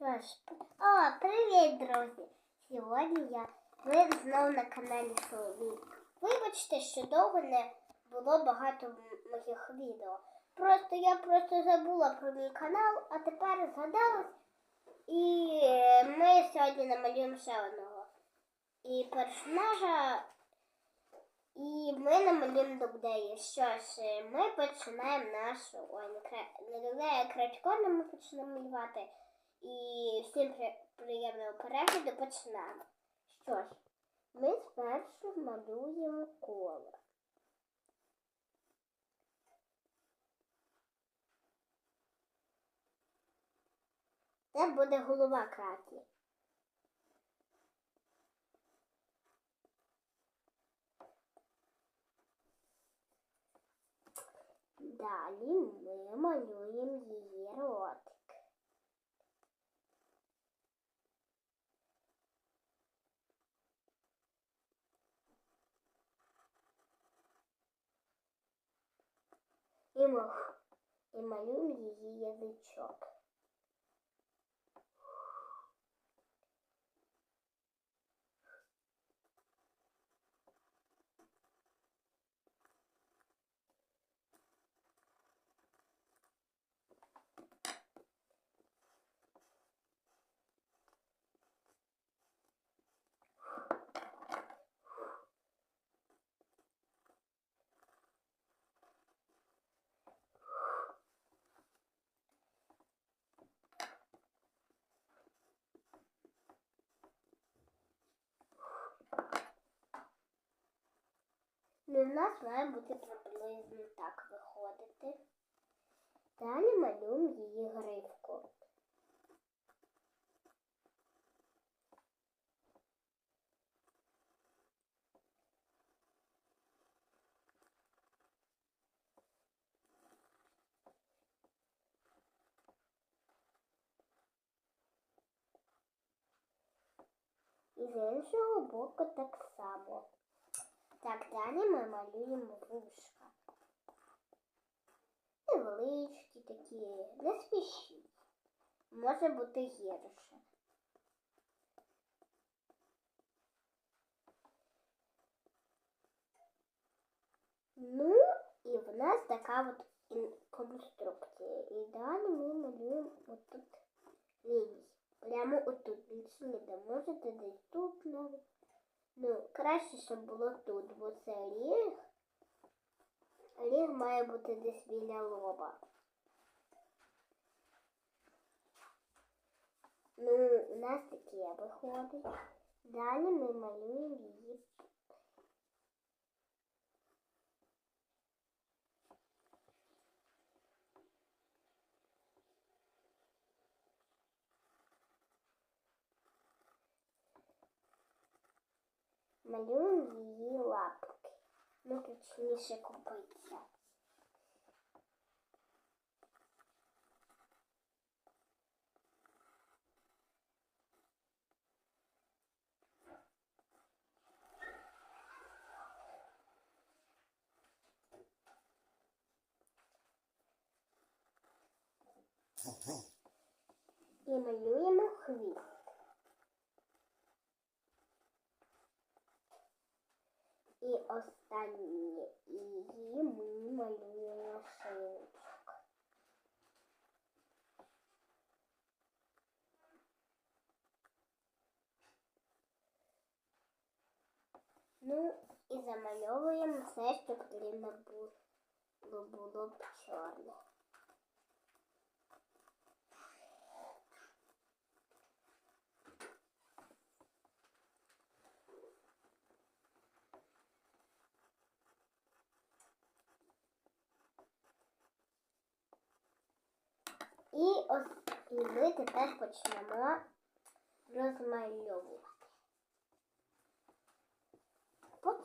Що ж, о, привіт, друзі! Сьогодні я ви знову на каналі Соломійка. Вибачте, що довго не було багато моїх відео. Просто я просто забула про мій канал, а тепер згадалась. І е, ми сьогодні намалюємо ще одного. І персонажа. І ми намалюємо Догдеї. Що ж, е, ми починаємо нашу. Ой, не, не а Крачкона ми почнемо малювати. І всім приємного перегляду починаємо. Що ж, ми спершу малюємо коло. Це буде голова краті. Далі ми малюємо її ротик. І, мох і малюємо її язичок. Ну, в нас має бути приблизно так виходити. Далі малюємо її гривку. І з іншого боку так само. Так, далі ми малюємо вушка. Невеличкі такі, не спішіть. Може бути гірше. Ну, і в нас така от конструкція. І далі ми малюємо отут лінії. Прямо отут більше ніде. Можете десь тут навіть. Ну, краще, щоб було тут, бо це ріг. Ріг має бути десь біля лоба. Ну, у нас таке виходить. Далі ми малюємо її. Малюємо її лапки. Ну, точніше копиться. І малюємо хвіст. І останнє її ми малюємо шиючок. Ну і замальовуємо все, що потрібно було, було б чорне. І ось і ми тепер почнемо розмальовувати. Поч...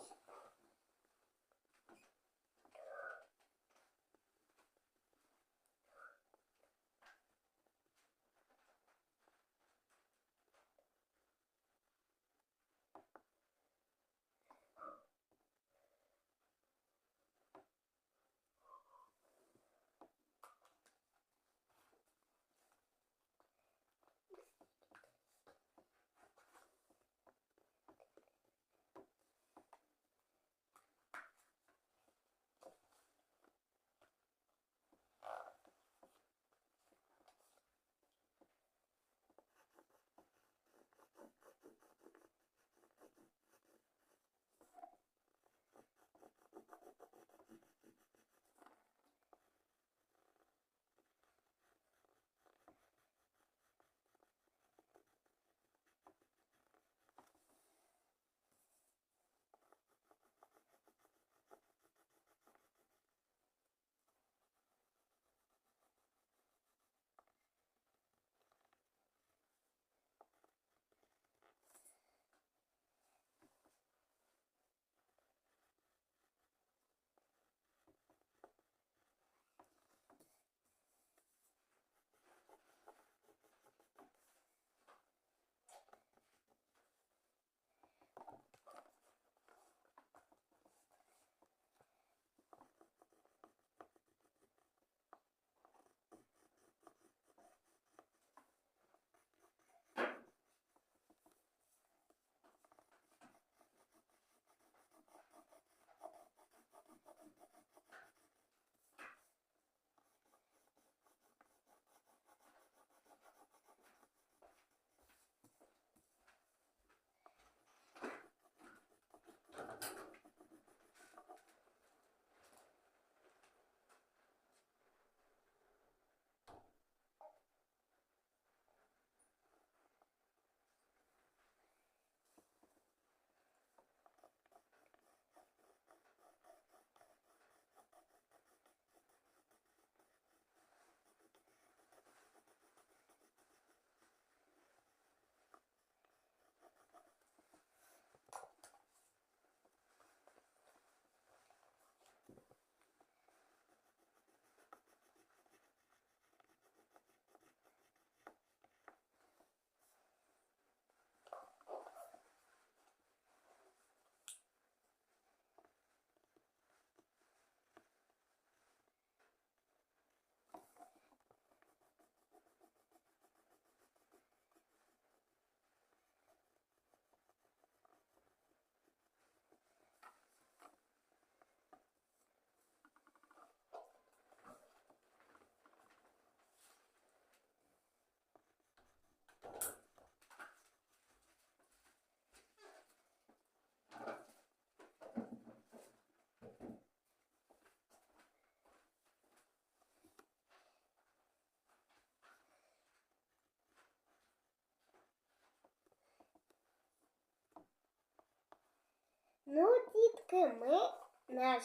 ми наш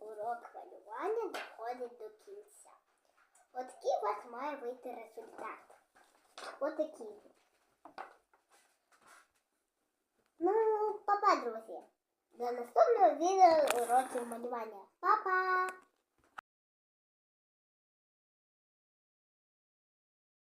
урок малювання доходить до кінця. Отакий у вас має вийти результат. Отакий. Ну, папа, друзі. До наступного відео уроків малювання. Па-па!